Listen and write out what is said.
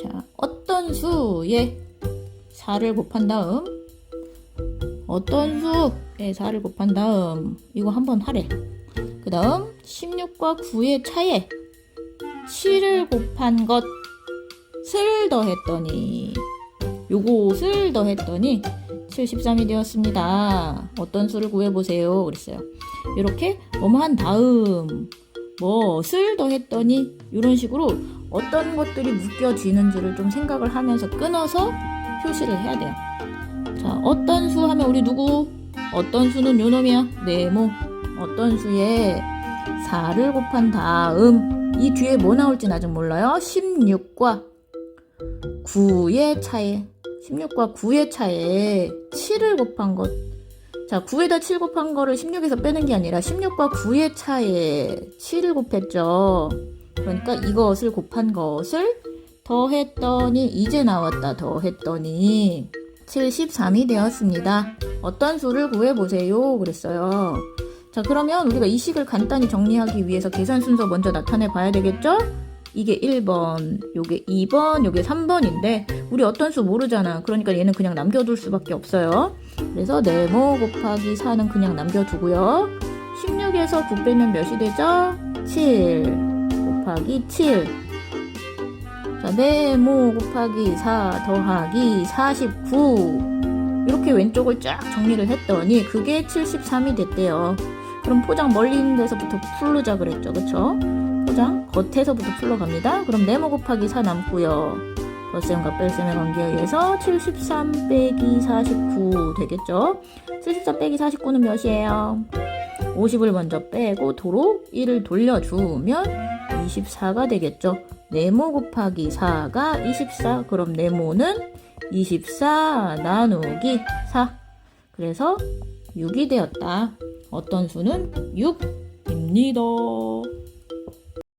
자, 어떤 수에 4를 곱한 다음 어떤 수에 4를 곱한 다음 이거 한번 하래. 그 다음 16과 9의 차에 7을 곱한 것을 더했더니 요것을 더했더니 73이 되었습니다. 어떤 수를 구해보세요. 그랬어요. 이렇게 뭐뭐 한 다음 뭐을 더했더니 이런 식으로 어떤 것들이 묶여지는지를 좀 생각을 하면서 끊어서 표시를 해야 돼요. 자, 어떤 수 하면 우리 누구? 어떤 수는 요 놈이야. 네모. 어떤 수에 4를 곱한 다음 이 뒤에 뭐 나올지는 아직 몰라요. 16과 9의 차에 16과 9의 차에 7을 곱한 것. 자, 9에다 7 곱한 거를 16에서 빼는 게 아니라 16과 9의 차에 7을 곱했죠. 그러니까 이것을 곱한 것을 더했더니 이제 나왔다. 더했더니 73이 되었습니다. 어떤 수를 구해보세요. 그랬어요. 자, 그러면 우리가 이 식을 간단히 정리하기 위해서 계산 순서 먼저 나타내 봐야 되겠죠? 이게 1번, 요게 2번, 요게 3번인데 우리 어떤 수 모르잖아. 그러니까 얘는 그냥 남겨둘 수밖에 없어요. 그래서 네모 곱하기 4는 그냥 남겨두고요. 16에서 9 빼면 몇이 되죠? 7 곱하기 7 자, 네모 곱하기 4 더하기 49 이렇게 왼쪽을 쫙 정리를 했더니 그게 73이 됐대요. 그럼 포장 멀리 있는 데서부터 풀르자 그랬죠. 그쵸? 포장 겉에서부터 풀러갑니다. 그럼 네모 곱하기 4 남고요. 덧셈과 뺄셈의 관계에 의해서 73 빼기 49 되겠죠? 74 빼기 49는 몇이에요? 50을 먼저 빼고 도로 1을 돌려주면 24가 되겠죠? 네모 곱하기 4가 24 그럼 네모는 24 나누기 4 그래서 6이 되었다. 어떤 수는 6입니다.